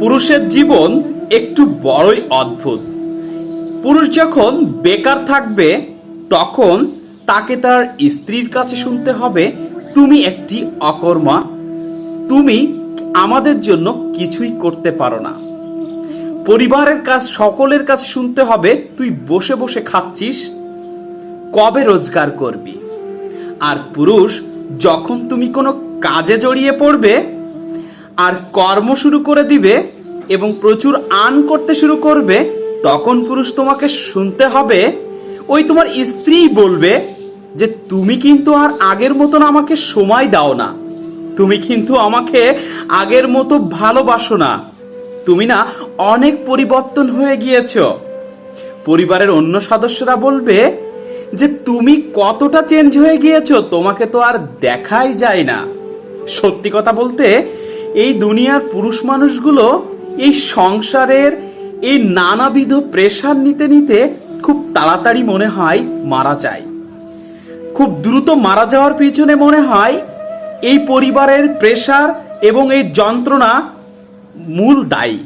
পুরুষের জীবন একটু বড়ই অদ্ভুত। পুরুষ যখন বেকার থাকবে, তখন তাকে তার স্ত্রীর কাছে শুনতে হবে, তুমি একটি অকর্মা। তুমি আমাদের জন্য কিছুই করতে পারো না। পরিবারের কাজ সকলের কাছে শুনতে হবে, তুই বসে বসে খাচ্ছিস, কবে রোজগার করবি? আর পুরুষ যখন তুমি কোনো কাজে জড়িয়ে পড়বে আর কর্ম শুরু করে দিবে এবং প্রচুর আর্ন করতে শুরু করবে, তখন পুরুষ তোমাকে শুনতে হবে, ওই তোমার স্ত্রী বলবে যে, তুমি কিন্তু আর আগের মতন আমাকে সময় দাও না। তুমি কিন্তু আমাকে আগের মতো ভালোবাসো না। তুমি না অনেক পরিবর্তন হয়ে গিয়েছ। পরিবারের অন্য সদস্যরা বলবে যে, তুমি কতটা চেঞ্জ হয়ে গিয়েছো, তোমাকে তো আর দেখাই যায় না। সত্যি কথা বলতে এই দুনিয়ার পুরুষ মানুষগুলো এই সংসারের এই নানাবিধ প্রেশার নিতে নিতে খুব তাড়াতাড়ি মনে হয় মারা যায়। খুব দ্রুত মারা যাওয়ার পিছনে মনে হয় এই পরিবারের প্রেশার এবং এই যন্ত্রণা মূল দায়ী।